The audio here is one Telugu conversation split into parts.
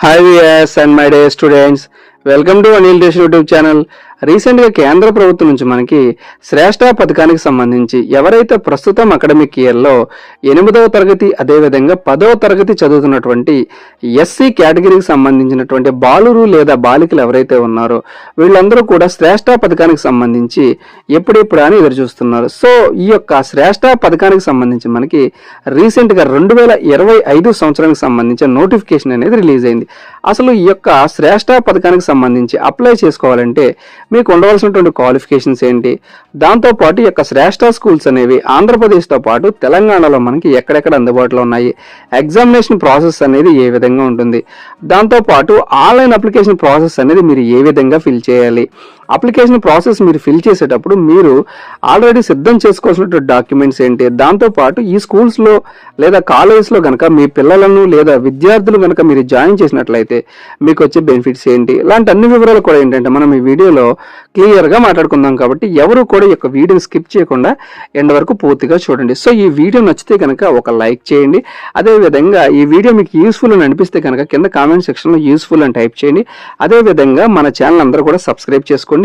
Hi viewers and my dear students, welcome to Anil Desh YouTube channel. రీసెంట్గా కేంద్ర ప్రభుత్వం నుంచి మనకి శ్రేష్ట పథకానికి సంబంధించి ఎవరైతే ప్రస్తుతం అకాడమిక్ ఇయర్లో ఎనిమిదవ తరగతి అదేవిధంగా పదవ తరగతి చదువుతున్నటువంటి ఎస్సీ కేటగిరీకి సంబంధించినటువంటి బాలురు లేదా బాలికలు ఎవరైతే ఉన్నారో వీళ్ళందరూ కూడా శ్రేష్ట పథకానికి సంబంధించి ఎప్పుడెప్పుడు అని ఎదురు చూస్తున్నారు సో ఈ యొక్క శ్రేష్ట పథకానికి సంబంధించి మనకి రీసెంట్గా రెండు వేల ఇరవై ఐదు సంవత్సరానికి సంబంధించిన నోటిఫికేషన్ అనేది రిలీజ్ అయింది. అసలు ఈ యొక్క శ్రేష్ఠ పథకానికి సంబంధించి అప్లై చేసుకోవాలంటే మీకు ఉండవలసినటువంటి క్వాలిఫికేషన్స్ ఏంటి? దాంతోపాటు యొక్క శ్రేష్ఠ స్కూల్స్ అనేవి ఆంధ్రప్రదేశ్తో పాటు తెలంగాణలో మనకి ఎక్కడెక్కడ అందుబాటులో ఉన్నాయి? ఎగ్జామినేషన్ ప్రాసెస్ అనేది ఏ విధంగా ఉంటుంది? దాంతోపాటు ఆన్లైన్ అప్లికేషన్ ప్రాసెస్ అనేది మీరు ఏ విధంగా ఫిల్ చేయాలి? అప్లికేషన్ ప్రాసెస్ మీరు ఫిల్ చేసేటప్పుడు మీరు ఆల్రెడీ సిద్ధం చేసుకోవాల్సినటువంటి డాక్యుమెంట్స్ ఏంటి? దాంతోపాటు ఈ స్కూల్స్లో లేదా కాలేజెస్లో కనుక మీ పిల్లలను లేదా విద్యార్థులు కనుక మీరు జాయిన్ చేసినట్లయితే మీకు వచ్చే బెనిఫిట్స్ ఏంటి? ఇలాంటి అన్ని వివరాలు కూడా ఏంటంటే మనం ఈ వీడియోలో క్లియర్గా మాట్లాడుకుందాం కాబట్టి ఎవరు కూడా ఈ యొక్క వీడియోని స్కిప్ చేయకుండా ఎండ్ వరకు పూర్తిగా చూడండి. సో ఈ వీడియో నచ్చితే కనుక ఒక లైక్ చేయండి. అదేవిధంగా ఈ వీడియో మీకు యూస్ఫుల్ అని అనిపిస్తే కనుక కింద కామెంట్ సెక్షన్లో యూస్ఫుల్ అని టైప్ చేయండి. అదేవిధంగా మన ఛానల్ అందరూ కూడా సబ్స్క్రైబ్ చేసుకోండి.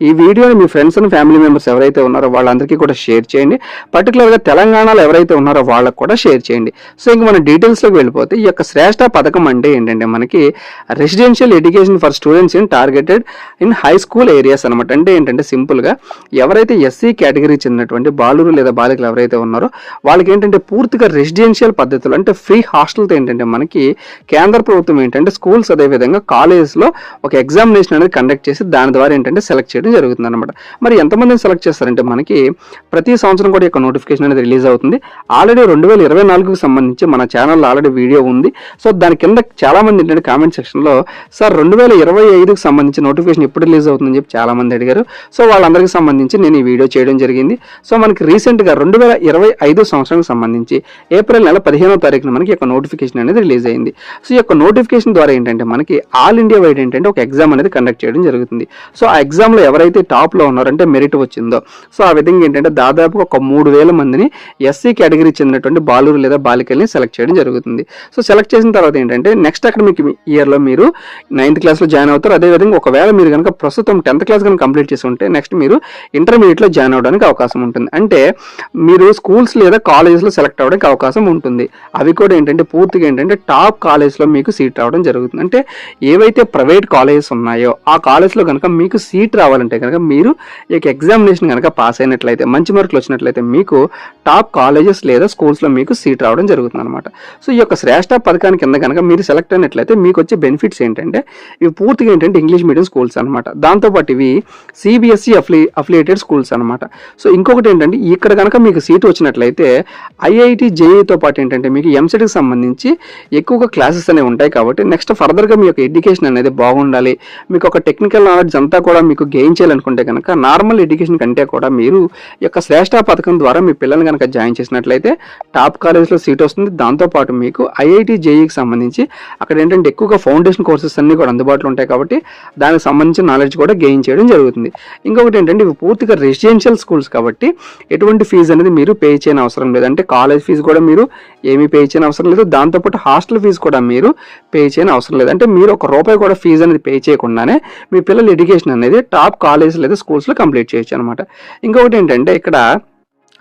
ఈ వీడియోని మీ ఫ్రెండ్స్ అండ్ ఫ్యామిలీ మెంబర్స్ ఎవరైతే ఉన్నారో వాళ్ళందరికీ కూడా షేర్ చేయండి. పర్టికులర్గా తెలంగాణలో ఎవరైతే ఉన్నారో వాళ్ళకు కూడా షేర్ చేయండి. సో ఇంక మన డీటెయిల్స్లోకి వెళ్ళిపోతే ఈ యొక్క శ్రేష్ఠ పథకం అంటే ఏంటంటే మనకి residential education for students in targeted in high school areas అనమాట అంటే ఏంటంటే సింపుల్గా ఎవరైతే ఎస్సీ కేటగిరీ చెందినటువంటి బాలురు లేదా బాలికలు ఎవరైతే ఉన్నారో వాళ్ళకి ఏంటంటే పూర్తిగా రెసిడెన్షియల్ పద్ధతులు అంటే ఫ్రీ హాస్టల్తో ఏంటంటే మనకి కేంద్ర ప్రభుత్వం ఏంటంటే స్కూల్స్ అదేవిధంగా కాలేజెస్లో ఒక ఎగ్జామినేషన్ అనేది కండక్ట్ చేసి దాని ద్వారా ఏంటంటే సెలెక్ట్ చేయడం జరుగుతుంది అనమాట మరి ఎంతమందిని సెలెక్ట్ చేస్తారంటే మనకి ప్రతి సంవత్సరం కూడా ఈ యొక్క నోటిఫికేషన్ అనేది రిలీజ్ అవుతుంది. ఆల్రెడీ రెండు వేల ఇరవై నాలుగుకి సంబంధించి మన ఛానల్లో ఆల్రెడీ వీడియో ఉంది. సో దాని కింద చాలామంది ఏంటంటే కామెంట్ సెక్షన్లో సార్ రెండు వేల ఇరవై ఐదుకి సంబంధించి నోటిఫికేషన్ ఎప్పుడు రిలీజ్ అవుతుందని చెప్పి చాలా మంది అడిగారు. సో వాళ్ళందరికీ సంబంధించి నేను ఈ వీడియో చేయడం జరిగింది. సో మనకి రీసెంట్గా రెండు వేల ఇరవై ఐదు సంవత్సరానికి సంబంధించి ఏప్రిల్ నెల పదిహేనో తారీఖున మనకి ఒక యొక్క నోటిఫికేషన్ అనేది రిలీజ్ అయింది. సో ఈ యొక్క నోటిఫికేషన్ ద్వారా ఏంటంటే మనకి ఆల్ ఇండియా వైడ్ ఏంటంటే ఒక ఎగ్జామ్ అనేది కండక్ట్ చేయడం జరుగుతుంది. సో ఆ ఎగ్జామ్లో ఎవరైతే టాప్లో ఉన్నారంటే మెరిట్ వచ్చిందో. సో ఆ విధంగా ఏంటంటే దాదాపు ఒక మూడు వేల మందిని ఎస్సీ కేటగిరీ చెందినటువంటి బాలురు లేదా బాలికల్ని సెలెక్ట్ చేయడం జరుగుతుంది. సో సెలెక్ట్ చేసిన తర్వాత ఏంటంటే నెక్స్ట్ అకాడమిక్ ఇయర్లో మీరు నైన్త్ క్లాస్లో జాయిన్ అవుతారు. అదేవిధంగా ఒకవేళ మీరు కనుక ప్రస్తుతం టెన్త్ క్లాస్ కనుక కంప్లీట్ చేసి ఉంటే నెక్స్ట్ మీరు ఇంటర్మీడియట్లో జాయిన్ అవ్వడానికి అవకాశం ఉంటుంది. అంటే మీరు స్కూల్స్ లేదా కాలేజెస్లో సెలెక్ట్ అవ్వడానికి అవకాశం ఉంటుంది. అవి కూడా ఏంటంటే పూర్తిగా ఏంటంటే టాప్ కాలేజ్లో మీకు సీట్ రావడం జరుగుతుంది. అంటే ఏవైతే ప్రైవేట్ కాలేజెస్ ఉన్నాయో ఆ కాలేజ్లో కనుక మీకు సీట్ సీట్ రావాలంటే కనుక మీరు ఈ యొక్క ఎగ్జామినేషన్ కనుక పాస్ అయినట్లయితే మంచి మార్కులు వచ్చినట్లయితే మీకు టాప్ కాలేజెస్ లేదా స్కూల్స్లో మీకు సీట్ రావడం జరుగుతుంది అనమాట సో ఈ యొక్క శ్రేష్ఠ పథకానికి కింద కనుక మీరు సెలెక్ట్ అయినట్లయితే మీకు వచ్చే బెనిఫిట్స్ ఏంటంటే ఇవి పూర్తిగా ఏంటంటే ఇంగ్లీష్ మీడియం స్కూల్స్ అనమాట దాంతోపాటు ఇవి సిబిఎస్ఈ అఫ్లీ అఫిలియేటెడ్ స్కూల్స్ అనమాట సో ఇంకొకటి ఏంటంటే ఇక్కడ కనుక మీకు సీట్ వచ్చినట్లయితే ఐఐటి జేఈతో పాటు ఏంటంటే మీకు ఎంసెట్కి సంబంధించి ఎక్కువగా క్లాసెస్ అనేవి ఉంటాయి కాబట్టి నెక్స్ట్ ఫర్దర్గా మీ యొక్క ఎడ్యుకేషన్ అనేది బాగుండాలి. మీకు ఒక టెక్నికల్ నాలెడ్జ్ అంతా కూడా మీకు గెయిన్ చేయాలనుకుంటే కనుక నార్మల్ ఎడ్యుకేషన్ కంటే కూడా మీరు ఈ యొక్క శ్రేష్ట పథకం ద్వారా మీ పిల్లల్ని కనుక జాయిన్ చేసినట్లయితే టాప్ కాలేజ్లో సీట్ వస్తుంది. దాంతోపాటు మీకు ఐఐటి జేఈకి సంబంధించి అక్కడ ఏంటంటే ఎక్కువగా ఫౌండేషన్ కోర్సెస్ అన్నీ కూడా అందుబాటులో ఉంటాయి కాబట్టి దానికి సంబంధించిన నాలెడ్జ్ కూడా గెయిన్ చేయడం జరుగుతుంది. ఇంకొకటి ఏంటంటే ఇవి పూర్తిగా రెసిడెన్షియల్ స్కూల్స్ కాబట్టి ఎటువంటి ఫీజు అనేది మీరు పే చేయని అవసరం లేదు. అంటే కాలేజ్ ఫీజు కూడా మీరు ఏమీ పే చేయని అవసరం లేదు. దాంతోపాటు హాస్టల్ ఫీజు కూడా మీరు పే చేయని అవసరం లేదు. అంటే మీరు ఒక రూపాయి కూడా ఫీజు అనేది పే చేయకుండానే మీ పిల్లల ఎడ్యుకేషన్ అనేది టాప్ కాలేజ్ లేదా స్కూల్స్లో కంప్లీట్ చేయొచ్చు అనమాట. ఇంకొకటి ఏంటంటే ఇక్కడ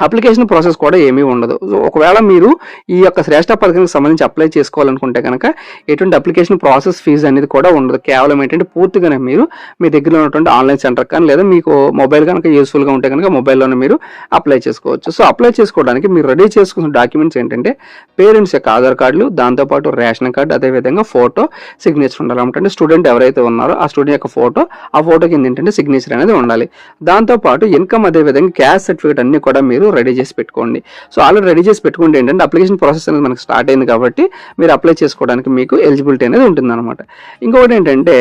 అప్లికేషన్ ప్రాసెస్ కూడా ఏమీ ఉండదు. ఒకవేళ మీరు ఈ యొక్క శ్రేష్ట పథకానికి సంబంధించి అప్లై చేసుకోవాలనుకుంటే కనుక ఎటువంటి అప్లికేషన్ ప్రాసెస్ ఫీజు అనేది కూడా ఉండదు. కేవలం ఏంటంటే పూర్తిగానే మీరు మీ దగ్గర ఉన్నటువంటి ఆన్లైన్ సెంటర్ కానీ లేదా మీకు మొబైల్ కనుక యూస్ఫుల్గా ఉంటే కనుక మొబైల్లోనే మీరు అప్లై చేసుకోవచ్చు. సో అప్లై చేసుకోవడానికి మీరు రెడీ చేసుకున్న డాక్యుమెంట్స్ ఏంటంటే పేరెంట్స్ యొక్క ఆధార్ కార్డులు దాంతోపాటు రేషన్ కార్డు అదేవిధంగా ఫోటో సిగ్నేచర్ ఉండాలి. అంటే స్టూడెంట్ ఎవరైతే ఉన్నారో ఆ స్టూడెంట్ యొక్క ఫోటో ఆ ఫోటో కింద ఏంటంటే సిగ్నేచర్ అనేది ఉండాలి. దాంతోపాటు ఇన్కమ్ అదేవిధంగా క్యాష్ సర్టిఫికేట్ అన్ని కూడా మీరు రెడీ చేసి పెట్టుకోండి. సో ఆల్రెడీ రెడీ చేసి పెట్టుకుంటే ఏంటంటే అప్లికేషన్ ప్రాసెస్ అనేది మనకి స్టార్ట్ అయింది కాబట్టి మీరు అప్లై చేసుకోవడానికి మీకు ఎలిజిబిలిటీ అనేది ఉంటుంది అనమాట ఇంకొకటి ఏంటంటే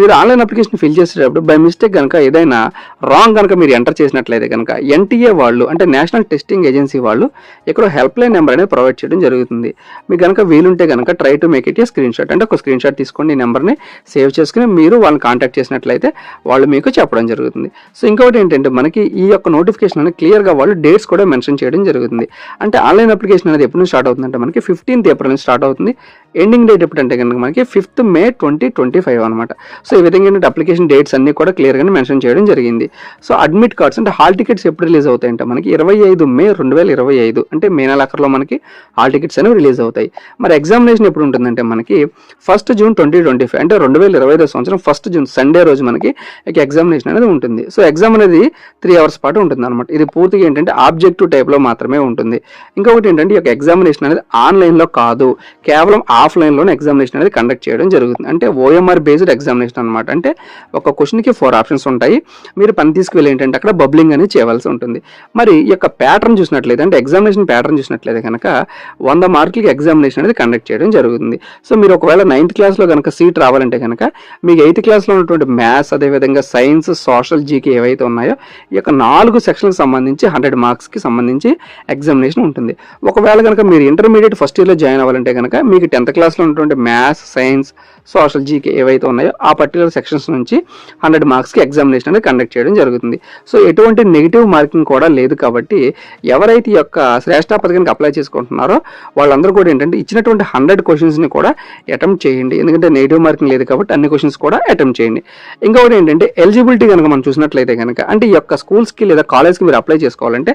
మీరు ఆన్లైన్ అప్లికేషన్ ఫిల్ చేసేటప్పుడు బై మిస్టేక్ కనుక ఏదైనా రాంగ్ కనుక మీరు ఎంటర్ చేసినట్లయితే కనుక ఎన్టీఏ వాళ్ళు అంటే నేషనల్ టెస్టింగ్ ఏజెన్సీ వాళ్ళు ఇక్కడ హెల్ప్ లైన్ నెంబర్ అనేది ప్రొవైడ్ చేయడం జరుగుతుంది. మీకు కనుక వీలుంటే కనుక try to make it a screenshot అంటే ఒక స్క్రీన్ షాట్ తీసుకోండి ఈ నెంబర్ని సేవ్ చేసుకుని మీరు వాళ్ళని కాంటాక్ట్ చేసినట్లయితే వాళ్ళు మీకు చెప్పడం జరుగుతుంది. సో ఇంకొకటి ఏంటంటే మనకి ఈ యొక్క నోటిఫికేషన్ అనేది క్లియర్గా వాళ్ళు డేట్ డేట్స్ కూడా మెన్షన్ చేయడం జరుగుతుంది. అంటే ఆన్లైన్ అప్లికేషన్ అనేది ఎప్పుడు స్టార్ట్ అవుతుందంటే మనకి ఫిఫ్టీన్త్ ఏప్రిల్ నుంచి స్టార్ట్ అవుతుంది. ఎండింగ్ డేట్ ఎప్పుడు అంటే కనుక మనకి fifth May twenty twenty five అనమాట సో ఈ విధంగా ఏంటంటే అప్లికేషన్ డేట్స్ అన్ని కూడా క్లియర్గానే మెన్షన్ చేయడం జరిగింది. సో అడ్మిట్ కార్డ్స్ అంటే హాల్ టికెట్స్ ఎప్పుడు రిలీజ్ అవుతాయంటే మనకి ఇరవై ఐదు మే రెండు వేల ఇరవై ఐదు అంటే మే నెలాఖరులో మనకి హాల్ టికెట్స్ అనేవి రిలీజ్ అవుతాయి. మరి ఎగ్జామినేషన్ ఎప్పుడు ఉంటుందంటే మనకి first June twenty twenty five అంటే రెండు వేల ఇరవై ఐదో సంవత్సరం ఫస్ట్ జూన్ సండే రోజు మనకి ఎగ్జామినేషన్ అనేది ఉంటుంది. సో ఎగ్జామ్ అనేది త్రీ అవర్స్ పాటు ఉంటుంది అనమాట ఇది పూర్తిగా ఏంటంటే ఆబ్జెక్టివ్ టైప్లో మాత్రమే ఉంటుంది. ఇంకొకటి ఏంటంటే ఈ యొక్క ఎగ్జామినేషన్ అనేది ఆన్లైన్లో కాదు. కేవలం ఆఫ్లైన్లోనే ఎగ్జామినేషన్ అనేది కండక్ట్ చేయడం జరుగుతుంది. అంటే ఓఎంఆర్ బేస్డ్ ఎగ్జామినేషన్ అనమాట అంటే ఒక క్వశ్చన్కి ఫోర్ ఆప్షన్స్ ఉంటాయి. మీరు పని తీసుకువెళ్ళి ఏంటంటే అక్కడ బబ్లింగ్ అనేది చేయవలసి ఉంటుంది. మరి ఈ యొక్క ప్యాటర్న్ చూసినట్లయితే అంటే ఎగ్జామినేషన్ ప్యాటర్న్ చూసినట్లయితే కనుక వంద మార్కులకి ఎగ్జామినేషన్ అనేది కండక్ట్ చేయడం జరుగుతుంది. సో మీరు ఒకవేళ నైన్త్ క్లాస్లో కనుక సీట్ రావాలంటే కనుక మీకు ఎయిత్ క్లాస్లో ఉన్నటువంటి మ్యాథ్స్ అదేవిధంగా సైన్స్ సోషల్ జీకే ఏవైతే ఉన్నాయో ఈ యొక్క నాలుగు సెక్షన్కి సంబంధించి హండ్రెడ్ మార్క్స్ మార్క్స్కి సంబంధించి ఎగ్జామినేషన్ ఉంటుంది. ఒకవేళ కనుక మీరు ఇంటర్మీడియట్ ఫస్ట్ ఇయర్లో జాయిన్ అవ్వాలంటే కనుక మీకు టెన్త్ క్లాస్లో ఉన్నటువంటి మ్యాథ్స్ సైన్స్ సోషల్ జీకే ఏవైతే ఉన్నాయో ఆ పర్టికులర్ సెక్షన్స్ నుంచి హండ్రెడ్ మార్క్స్కి ఎగ్జామినేషన్ అనేది కండక్ట్ చేయడం జరుగుతుంది. సో ఎటువంటి నెగిటివ్ మార్కింగ్ కూడా లేదు కాబట్టి ఎవరైతే ఈ యొక్క శ్రేష్ట పథకానికి అప్లై చేసుకుంటున్నారో వాళ్ళందరూ కూడా ఏంటంటే ఇచ్చినటువంటి హండ్రెడ్ క్వశ్చన్స్ని కూడా అటెంప్ట్ చేయండి. ఎందుకంటే నెగిటివ్ మార్కింగ్ లేదు కాబట్టి అన్ని క్వశ్చన్స్ కూడా అటెంప్ట్ చేయండి. ఇంకొకటి ఏంటంటే ఎలిజిబిలిటీ కనుక మనం చూసినట్లయితే కనుక అంటే ఈ యొక్క స్కూల్స్కి లేదా కాలేజ్కి మీరు అప్లై చేసుకోవాలంటే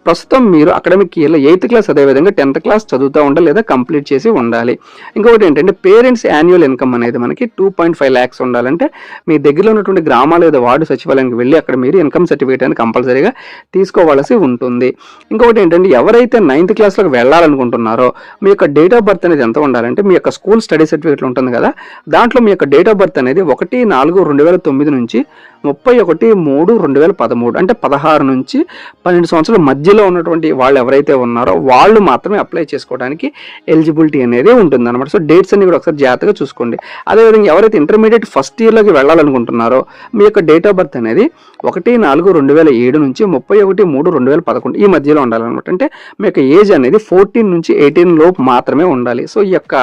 ప్రస్తుతం మీరు అకాడమిక్ ఇయర్లో ఎయిత్ క్లాస్ అదేవిధంగా టెన్త్ క్లాస్ చదువుతూ ఉండాలి లేదా కంప్లీట్ చేసి ఉండాలి. ఇంకొకటి ఏంటంటే పేరెంట్స్ యాన్యువల్ ఇన్కమ్ అనేది మనకి టూ పాయింట్ ఫైవ్ ల్యాక్స్ ఉండాలంటే మీ దగ్గరలో ఉన్నటువంటి గ్రామాల లేదా వార్డు సచివాలయానికి వెళ్ళి అక్కడ మీరు ఇన్కమ్ సర్టిఫికేట్ అనేది కంపల్సరీగా తీసుకోవాల్సి ఉంటుంది. ఇంకొకటి ఏంటంటే ఎవరైతే నైన్త్ క్లాస్లోకి వెళ్ళాలనుకుంటున్నారో మీ యొక్క డేట్ ఆఫ్ బర్త్ అనేది ఎంత ఉండాలంటే మీ యొక్క స్కూల్ స్టడీ సర్టిఫికేట్ ఉంటుంది కదా దాంట్లో మీ యొక్క డేట్ ఆఫ్ బర్త్ అనేది ఒకటి నాలుగు రెండు వేల తొమ్మిది నుంచి ముప్పై ఒకటి మూడు రెండు వేల పదమూడు అంటే పదహారు నుంచి పన్నెండు సంవత్సరాల మధ్య మధ్యలో ఉన్నటువంటి వాళ్ళు ఎవరైతే ఉన్నారో వాళ్ళు మాత్రమే అప్లై చేసుకోవడానికి ఎలిజిబిలిటీ అనేది ఉంటుంది అనమాట సో డేట్స్ అన్ని కూడా ఒకసారి జాగ్రత్తగా చూసుకోండి. అదేవిధంగా ఎవరైతే ఇంటర్మీడియట్ ఫస్ట్ ఇయర్లోకి వెళ్ళాలనుకుంటున్నారో మీ యొక్క డేట్ ఆఫ్ బర్త్ అనేది ఒకటి నాలుగు రెండు వేల ఏడు నుంచి ముప్పై ఒకటి మూడు రెండు వేల పదకొండు ఈ మధ్యలో ఉండాలన్నమాట. అంటే మీ యొక్క ఏజ్ అనేది ఫోర్టీన్ నుంచి ఎయిటీన్ లోపు మాత్రమే ఉండాలి. సో ఈ యొక్క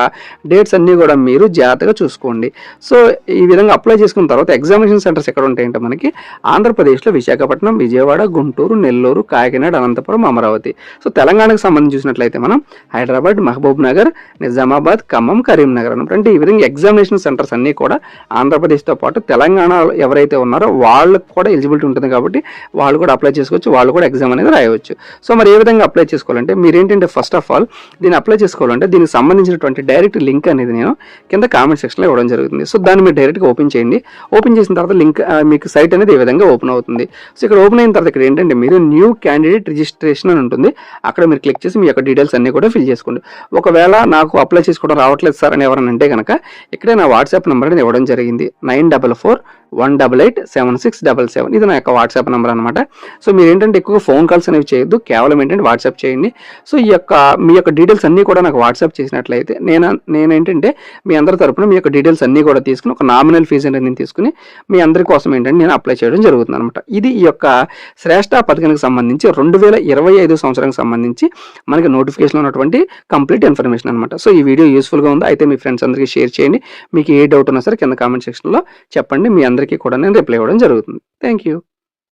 డేట్స్ అన్నీ కూడా మీరు జాగ్రత్తగా చూసుకోండి. సో ఈ విధంగా అప్లై చేసుకున్న తర్వాత ఎగ్జామినేషన్ సెంటర్స్ ఎక్కడ ఉంటాయంటే మనకి ఆంధ్రప్రదేశ్లో విశాఖపట్నం విజయవాడ గుంటూరు నెల్లూరు కాకినాడ అనంతపురం అమరావతి. సో తెలంగాణకు సంబంధించి చూసినట్లయితే మనం హైదరాబాద్ మహబూబ్ నగర్ నిజామాబాద్ ఖమ్మం కరీంనగర్ అనమాట అంటే ఈ విధంగా ఎగ్జామినేషన్ సెంటర్స్ అన్నీ కూడా ఆంధ్రప్రదేశ్తో పాటు తెలంగాణలో ఎవరైతే ఉన్నారో వాళ్ళకు కూడా ఎలిజిబిలిటీ ఉంటుంది కాబట్టి వాళ్ళు కూడా అప్లై చేసుకోవచ్చు వాళ్ళు కూడా ఎగ్జామ్ అనేది రాయవచ్చు. సో మరి ఏ విధంగా అప్లై చేసుకోవాలంటే మీరు ఏంటంటే ఫస్ట్ ఆఫ్ ఆల్ దీన్ని అప్లై చేసుకోవాలంటే దీనికి సంబంధించినటువంటి డైరెక్ట్ లింక్ అనేది నేను కింద కామెంట్ సెక్షన్లో ఇవ్వడం జరుగుతుంది. సో దాన్ని మీరు డైరెక్ట్గా ఓపెన్ చేయండి. ఓపెన్ చేసిన తర్వాత లింక్ మీకు సైట్ అనేది ఈ విధంగా ఓపెన్ అవుతుంది. సో ఇక్కడ ఓపెన్ అయిన తర్వాత ఇక్కడ ఏంటంటే మీరు న్యూ క్యాండిడేట్ రిజిస్ట్రేషన్ అని ఉంటుంది. అక్కడ మీరు క్లిక్ చేసి మీ యొక్క డీటెయిల్స్ అన్ని కూడా ఫిల్ చేసుకోండి. ఒకవేళ నాకు అప్లై చేసుకోవడం రావట్లేదు సార్ అని ఎవరైనా అంటే కనుక ఇక్కడే నా వాట్సాప్ నెంబర్ అనేది ఇవ్వడం జరిగింది. Nine double four one double eight seven six double seven ఇది నా యొక్క వాట్సాప్ నెంబర్ అనమాట సో మీరు ఏంటంటే ఎక్కువ ఫోన్ కాల్స్ అనేవి చేయొద్దు కేవలం ఏంటంటే వాట్సాప్ చేయండి. సో ఈ యొక్క మీ యొక్క డీటెయిల్స్ అన్నీ కూడా నాకు వాట్సాప్ చేసినట్లయితే నేను నేను ఏంటంటే మీ అందరి తరపున మీ యొక్క డీటెయిల్స్ అన్నీ కూడా తీసుకుని ఒక నామినల్ ఫీజు అనేది నేను తీసుకుని మీ అందరి కోసం ఏంటంటే నేను అప్లై చేయడం జరుగుతుంది అనమాట ఇది ఈ యొక్క శ్రేష్ట పథకానికి సంబంధించి రెండు వేల ఇరవై ఐదు సంవత్సరానికి సంబంధించి మనకి నోటిఫికేషన్ ఉన్నటువంటి కంప్లీట్ ఇన్ఫర్మేషన్ అనమాట సో ఈ వీడియో యూస్ఫుల్గా ఉంది? అయితే మీ ఫ్రెండ్స్ అందరికీ షేర్ చేయండి. మీకు ఏ డౌట్ ఉన్నా సరే కింద కామెంట్ సెక్షన్లో చెప్పండి. మీ అందరికీ కూడా నేను రిప్లై ఇవ్వడం జరుగుతుంది. Thank you